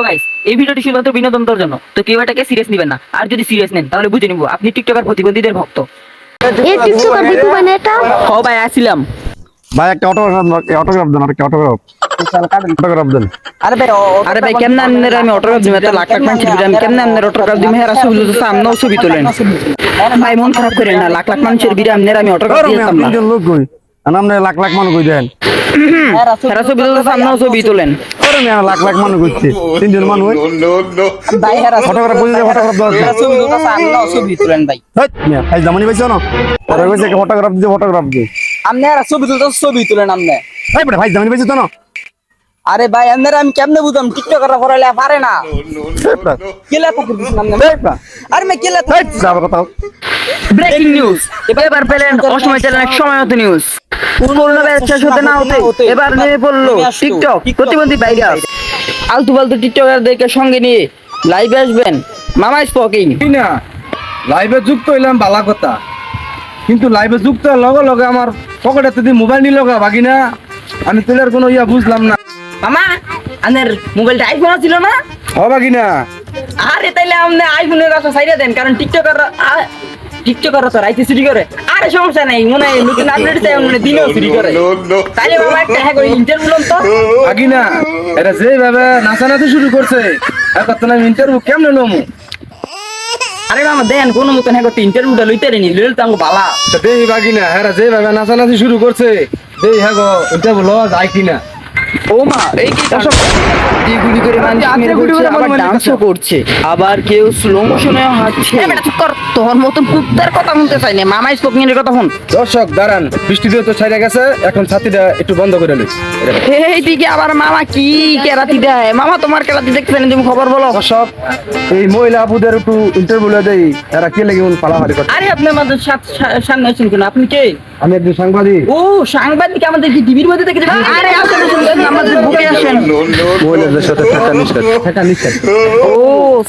তো গাইস এই ভিডিওটি শুধুমাত্র বিনোদনের জন্য। তো কেউ এটাকে সিরিয়াস নেবেন না। আর যদি সিরিয়াস নেন তাহলে বুঝে নিব। আপনি টিকটকার প্রতিবন্ধীদের ভক্ত। এই টিকটকার বিটু মানে এটা? হ ভাই আসছিলাম ভাই একটা অটোগ্রাফ অটোগ্রাফ দেন একটা অটোগ্রাফ অটোগ্রাফ দেন। আরে ভাই আরে ভাই কেমন আপনার আমি অটোগ্রাফ দিই এত লাখ লাখ মানুষের ভিড়ে আমি কেমন আপনার অটোগ্রাফ দিই হেরা ছবি তুলতে সামনেও ছবি তোলেন। ভাই মন খারাপ করেন না। লাখ লাখ মানুষের ভিড়ে আপনার আমি অটোগ্রাফ দিতাম না। লোক কই। আর লাখ লাখ মানুষ কই দেন? ছবি তুলতে সামনেও ছবি তোলেন। লাখ লাখ মানুষ কইছে তিনজন মানুষ। ফটোগ্রাফ বুঝে ফটোগ্রাফ ছবি তুলতে ছবি তোলেন ভাই। জামানি পাইছো না? ফটোগ্রাফ দিয়ে ফটোগ্রাফ দিয়ে। আপনি আর ছবি তুলতে ছবি তুলেন আপনি ভাই বড় ভাই জামানি পাইছো তো না? আরে ভাই আপনারা আমি কেমনে বুঝলাম টিকটকাররা পড়ালে পারে না। কেলে আরে মে ব্রেকিং নিউজ এবার পেলেন অসময় চ্যানেল এক সময় মতো নিউজ করোনা ভাইরাস শেষ হতে না হতে এবার নেমে পড়ল টিকটক প্রতিবন্ধী ভাইরাস। আলতু ফালতু টিকটকারদেরকে সঙ্গে নিয়ে লাইভে আসবেন মামা স্পকিং না? লাইভে যুক্ত হইলাম বালা কথা। কিন্তু লাইভে যুক্ত লগে লগে আমার পকেটে যদি মোবাইল নিল গা বাকি না আমি তোলার কোনো ইয়া বুঝলাম না। মামা আপনার মোবাইলটা আইফোন ছিল না? হ বাকি না আরে তাইলে আপনি আইফোনের রাস্তা সাইডে দেন কারণ টিকটকার টিকটকার তো রাইতে চুরি করে। আরে সমস্যা নাই মনে হয় নতুন আপডেট চাই মনে হয় দিনেও চুরি করে। তাইলে মামা একটা হ্যাঁ করে ইন্টারভিউ তো। বাকি না এটা যেভাবে নাচানাচি শুরু করছে এখন তো আমি ইন্টারভিউ কেমনে নমু আরে মামা দেন কোনো মতন হ্যাঁ করতে ইন্টারভিউটা লইতে রেনি লইলে তো আমাকে বালা। তা দেই বাকি না হ্যাঁ যেভাবে নাচানাচি শুরু করছে দেই হ্যাঁ গো ইন্টারভিউ লওয়া যায় কিনা? ও মা এই কি সব দিয়ে গুলি করে মানুষ মেরে করছে আবার ডান্সও করছে। আবার কেউ স্লো মোশনে হাঁটছে। তোর মতন কুত্তার কথা শুনতে চাই না। মামা স্পোকিং কথা শুন। দর্শক দাঁড়ান বৃষ্টি দিয়ে তো ছাইরা গেছে এখন ছাতিটা একটু বন্ধ করে লই এই দিকে আবার মামা কি কেরাতি দেয়? মামা তোমার কেরাতি দেখতে চাই তুমি খবর বলো। দর্শক এই মহিলা আপুদের একটু ইন্টারভিউ দেই এরা কে লেগে পালাহারি করে আরে আপনি আমাদের সামনে আছেন কেন? আপনি কে? আমি একজন সাংবাদিক। ও সাংবাদিক আমাদের কি টিভির মধ্যে দেখে আরে আসেন, আমাদের বুকে আসেন। মহিলাদের সাথে থাকা নিষেধ থাকা নিষেধ ও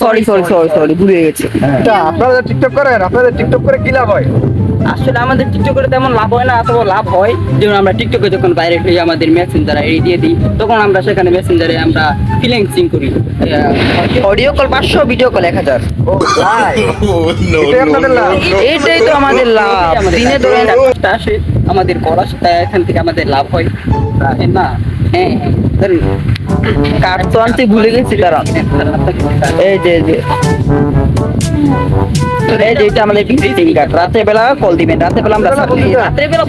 সরি সরি সরি সরি ভুলে গেছি তা আপনারা টিকটক করেন আপনাদের টিকটক করে কি লাভ হয় আসলে আমাদের টিকটকে তেমন লাভ হয় না অথবা লাভ হয় যেমন আমরা টিকটকে যখন বাইরে হই আমাদের মেসেঞ্জারে এই দিয়ে দিই তখন আমরা সেখানে মেসেঞ্জারে আমরা ফিলিংসিং করি অডিও কল পাঁচশো ভিডিও কল এক হাজার এটাই আপনাদের লাভ এইটাই তো আমাদের লাভ দিনে ধরেন একটা আসে আমাদের আসে তাই এখান থেকে আমাদের লাভ হয় না হ্যাঁ তো আনতে ভুলে গেছি তারা এই যে এই যে। এই যে এটা আমাদের ভিজিটিং কার্ড। রাতের বেলা কল দিবেন রাতের বেলা আমরা রাতের বেলা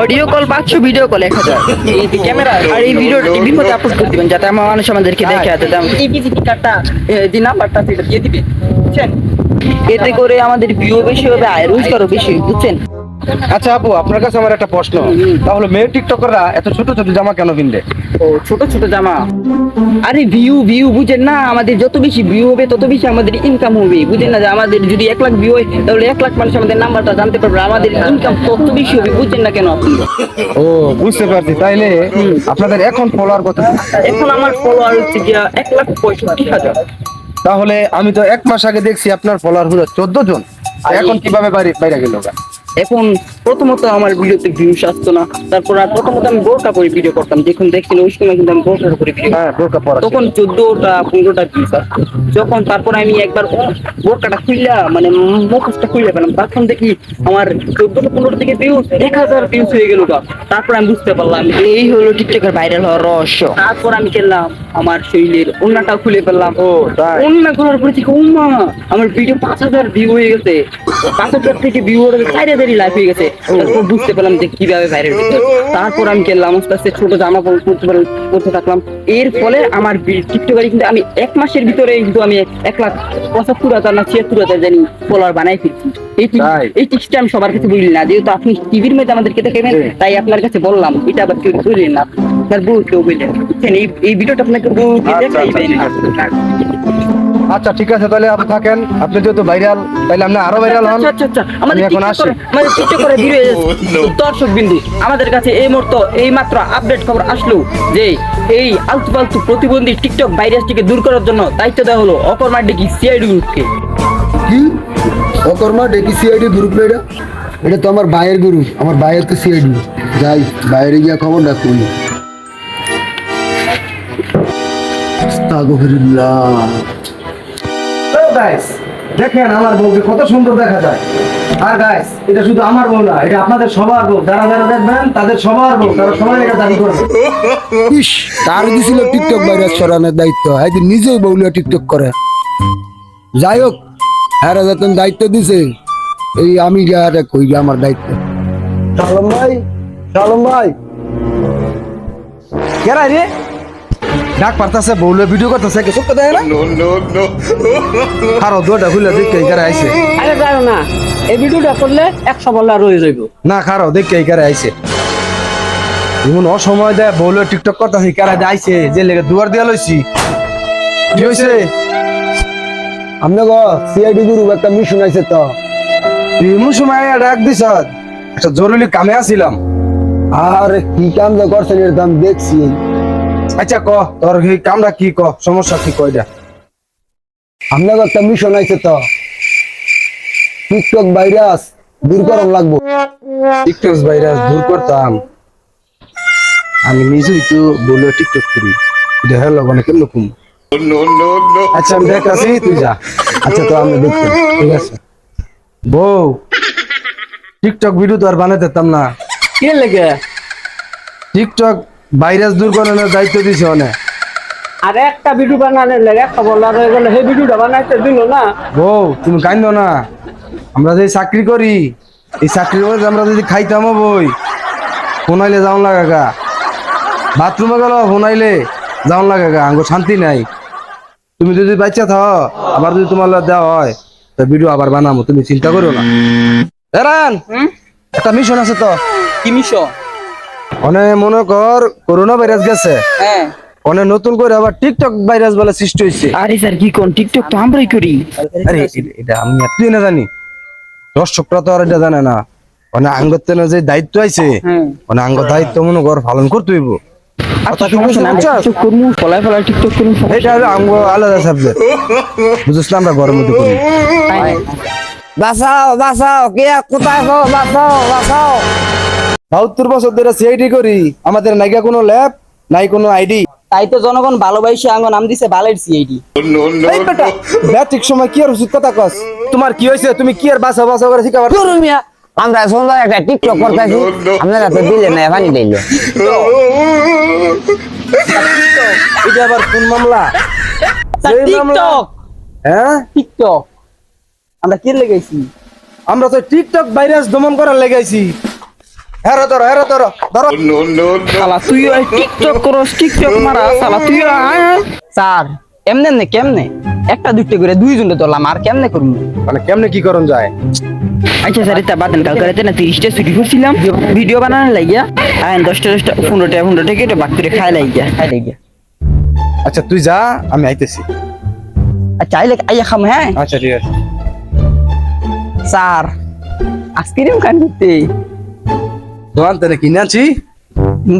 অডিও কল পাঁচশো ভিডিও কল এক হাজার। ক্যামেরা আর এই ভিডিও টিভির মধ্যে আপলোড করে দিবেন যাতে আমার মানুষ আমাদেরকে দেখে এই যে নাম্বারটা দিয়ে দিবেন। বুঝছেন? এতে করে আমাদের ভিউ বেশি হবে আয় রোজগারও বেশি বুঝছেন? আচ্ছা আপু আপনার কাছে আমার একটা প্রশ্ন। তাহলে মেয়ে টিকটকাররা এত ছোট ছোট জামা কেন কিনলে ও ছোট ছোট জামা? আরে ভিউ ভিউ বুঝেন না আমাদের যত বেশি ভিউ হবে তত বেশি আমাদের ইনকাম হবে বুঝেন না যে আমাদের যদি এক লাখ ভিউ হয় তাহলে এক লাখ মানুষ আমাদের নাম্বারটা জানতে পারবে আমাদের ইনকাম তত বেশি হবে বুঝছেন না কেন ও বুঝতে পারছি। তাইলে আপনাদের এখন ফলোয়ার কত? এখন আমার ফলোয়ার হচ্ছে গিয়া এক লাখ পঁয়ষট্টি হাজার। তাহলে আমি তো এক মাস আগে দেখছি আপনার ফলোয়ার হলো চোদ্দ জন। আর এখন কীভাবে বাইরে বাইরে গেল এখন প্রথমত আমার ভিডিওতে ভিউস আসতো না তারপর আর প্রথমত আমি বোরকা করে ভিডিও করতাম। যখন দেখছিলাম ওই সময় কিন্তু আমি বোরকা করে ভিডিও হ্যাঁ বোরকা পরা তখন চোদ্দটা পনেরোটা ভিউস আসতো। যখন তারপর আমি একবার বোরকাটা খুললা মানে মুখোশটা খুলে পেলাম তখন দেখি আমার চোদ্দটা পনেরো থেকে ভিউস এক হাজার ভিউস হয়ে গেল তারপর আমি বুঝতে পারলাম এই হলো টিকটকের ভাইরাল হওয়ার রহস্য। তারপর আমি খেললাম আমার শরীরের অন্যটাও খুলে ফেললাম। ও অন্য করার পরে থেকে উম্মা আমার ভিডিও পাঁচ হাজার ভিউ হয়ে গেছে। পাঁচ হাজার থেকে ভিউ হয়ে গেছে চার হাজারই লাইভ হয়ে গেছে। তারপর বুঝতে পারলাম যে কীভাবে ভাইরাল হচ্ছে তারপর আমি খেললাম আস্তে আস্তে ছোট জামা কাপড় পরতে পার- পরতে থাকলাম। এর ফলে আমার টিকটকারি কিন্তু আমি এক মাসের ভিতরে কিন্তু আমি এক লাখ পঁচাত্তর হাজার না ছিয়াত্তর হাজার জানি ফলোয়ার বানাই ফেলছি। এই এই টিপসটা আমি সবার কাছে বলি না। যেহেতু আপনি টিভির মধ্যে আমাদেরকে দেখেন তাই আপনার কাছে বললাম এটা আবার কেউ বুঝলেন না। আপনার বউ কেউ বুঝলেন এই এই ভিডিওটা আপনাকে বউকে আচ্ছা, আচ্ছা, ঠিক আছে। আচ্ছা তাহলে আপনি থাকেন। আপনি যেহেতু ভাইরাল তাহলে আপনি আরও ভাইরাল হন। আচ্ছা, আচ্ছা, আচ্ছা। আমাদের এখন আসি। করে- আমাদের TikTok করে ভিডিও দর্শক বিন্দু আমাদের কাছে এই মুহূর্ত এই মাত্র আপডেট খবর আসলো যে এই আলতু ফালতু প্রতিবন্ধী টিকটক ভাইরাসটিকে দূর করার জন্য দায়িত্ব দেওয়া হলো অকর্মার ডিগি সিআইডি গ্রুপকে। কি? অকর্মা ডেকি সিআইডি গ্রুপ এটা? এটা তো আমার ভাইয়ের গ্রুপ আমার ভাইয়ের তো সিআইডি যাই বাইরে গিয়া খবর ডাক করি আস্তাগফিরুল্লাহ। গাইস দেখেন আমার বউকে কত সুন্দর দেখা যায়। আর গাইস এটা শুধু আমার বউ না এটা আপনাদের সবার বউ। যারা যারা দেখবেন তাদের সবার বউ তারা সবাই এটা দাবি করবে। ইস কার দিছিল টিকটক ভাইরাস সরানোর দায়িত্ব। একদিন নিজেই বউলিয়া টিকটক করে। যাই হোক হ্যাঁ যখন দায়িত্ব দিছে এই আমি যা কই যে আমার দায়িত্ব। সালম ভাই সালম ভাই। কেরা রে? ডাক পারতাছে বউলে ভিডিও করতেছে কিছু কথা দেয় না? আরও দুটা খুলে কে কেরা আইছে। আরে জানো না এই ভিডিওটা করলে একশো বললে রয়ে যাইব। না খারো দেখে কেরা আইছে। এমন অসময় দেয় বউলে টিকটক করতেছে কেরা যে আইছে। যে লেগে দুয়ার দিয়া লইছি। কি হইছে? আপনি গো সিআইডি গ্রুপ একটা মিশন আছে তো। এমন সময় ডাক দিছ। একটা জরুরি কামে আছিলাম। আর কি কাম যে করছেন এর দাম দেখছি। আচ্ছা ক। তোর এই কামটা কি? ক। সমস্যা কি? কয়টা আপনার একটা মিশন আছে তো। টিকটক ভাইরাস দূর করার লাগবো। টিকটক ভাইরাস দূর করতাম। আমি নিজেই তো বলে টিকটক করি। দেখা লগনে কেমন কুম আচ্ছা আমি দেখাছি তুই যা। আচ্ছা তো আমি দেখছি। ঠিক আছে। বউ টিকটক ভিডিও তো আর বানাতে দিতাম না। কে লেগে? টিকটক ভাইরাস দূর করানোর দায়িত্ব দিছে অনেক। আর একটা ভিডিও বানানোর লেগে একটা বলার হয়ে গেলে সেই ভিডিওটা বানাইতে দিল না। বউ তুমি কান্দ না। আমরা যে চাকরি করি এই চাকরি করে আমরা যদি খাইতাম বই ফোনাইলে যাওন লাগা গা। বাথরুমে গেল ফোনাইলে যাওন লাগা গা। আঙ্গ শান্তি নাই। তুমি যদি বাচ্চা থাও আবার যদি তোমার দেওয়া হয় তো ভিডিও আবার বানাবো তুমি চিন্তা করো না। এরান একটা মিশন আছে তো। কি মিশন? অনে মনে কর করোনা ভাইরাস গেছে। হ্যাঁ। অনে নতুন করে আবার টিকটক ভাইরাস বলে সৃষ্টি হয়েছে আরে স্যার কি কোন টিকটক তো আমরাই করি? আরে এটা আমি এতই না জানি। দর্শকরা তো আর এটা জানে না। মানে আঙ্গতে না যে দায়িত্ব আছে হ্যাঁ মানে আঙ্গ দায়িত্ব মনে কর পালন করতে হইব। আচ্ছা সমস্যা নাই টিকটক করব ফলাই ফলাই টিকটক করব এটা হলো আঙ্গ আলাদা সাবজেক্ট বুঝছিস না আমরা ঘরের মধ্যে করি। বাঁচাও বাঁচাও কে কোথায় গো? বাঁচাও বাঁচাও। বাহাত্তর বছর ধরে সিআইডি করি। আমাদের নাইকা কোনো ল্যাব নাই কোনো আইডি তাই তো জনগণ ভালোবাসে আঙ্গ নাম দিছে বালের সিআইডি এই বেটা ব্যাটিক সময় কি আর উচিত কথা কস? তোমার কি হয়েছে? তুমি কি আর বাসা বাসা করে শিখাবার? মিয়া। আমরা একটা টিকটক করতেছি আপনারা তো দিলেন না পানি দিল। এটা আবার কোন মামলা? টিকটক হ্যাঁ? টিকটক আমরা কি লেগেছি আমরা তো টিকটক ভাইরাস দমন করার লেগাইছি। হেরো ধরো হেরো ধরো ধরো। শালা তুই ওই টিকটক করস টিকটক মারা শালা তুই আয়। স্যার এমনে এমনে কেমনে? একটা দুইটা করে দুইজনে ধরলাম আর কেমনে করব? মানে কেমনে কি করন যায়? আচ্ছা স্যার এটা বাদেন কালকে রাতে না তিরিশটা ছুটি করছিলাম। ভিডিও বানানো। লাগিয়া আর দশটা দশটা পনেরোটা পনেরোটা কেটে বাক করে খাই লাগিয়া। খাই দেখি আচ্ছা তুই যা আমি আইতেছি। আর চাইলে আইয়া খাম হ্যাঁ? আচ্ছা ঠিক আছে। স্যার আইসক্রিম খান করতে? দোকান থেকে কিনে আনছি।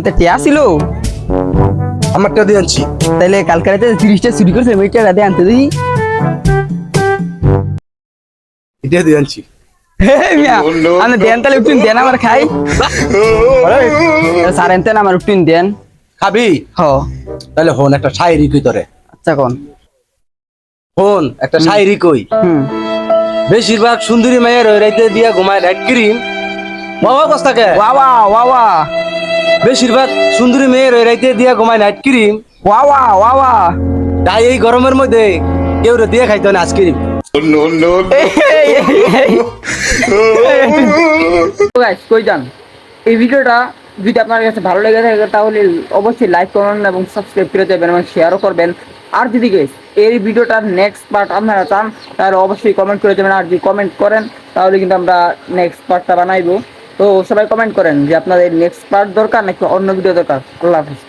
তো টিয়া ছিল? আমারটা দিয়ে আনছি। তাইলে কালকে রাতে তিরিশটা ছুটি করছে ওইটা রাতে আনতে দিই। এটা দিয়ে আনছি। আমি দেন তাহলে একটু দেন আমার খাই। স্যার এনতেন আমার একটু দেন। খাবি? হ। তাহলে হন একটা শায়রি কই তোরে? আচ্ছা কোন। হন একটা শায়রি কই? হুম। বেশিরভাগ সুন্দরী মেয়ের ওই রাইতে দিয়া ঘুমায় রাইট ক্রিম বাবা কস্তাকে ওয়াওয়া ওয়াওয়া বেশিরভাগ সুন্দরী মেয়ের ওই রাইতে দিয়া ঘুমায় নাইট ক্রিম ওয়াওয়া ওয়াওয়া তাই এই গরমের মধ্যে কেউ রে দিয়ে খাইতো না আইসক্রিম কই যান? এই ভিডিওটা যদি আপনার কাছে ভালো লেগে থাকে তাহলে অবশ্যই লাইক করুন এবং সাবস্ক্রাইব করে দেবেন এবং শেয়ারও করবেন। আর যদি গাইস এই ভিডিওটার নেক্সট পার্ট আপনারা চান তাহলে অবশ্যই কমেন্ট করে দেবেন। আর যদি কমেন্ট করেন তাহলে কিন্তু আমরা নেক্সট পার্টটা বানাইবো। তো সবাই কমেন্ট করেন যে আপনাদের নেক্সট পার্ট দরকার নাকি অন্য ভিডিও দরকার? আল্লাহ হাফিজ।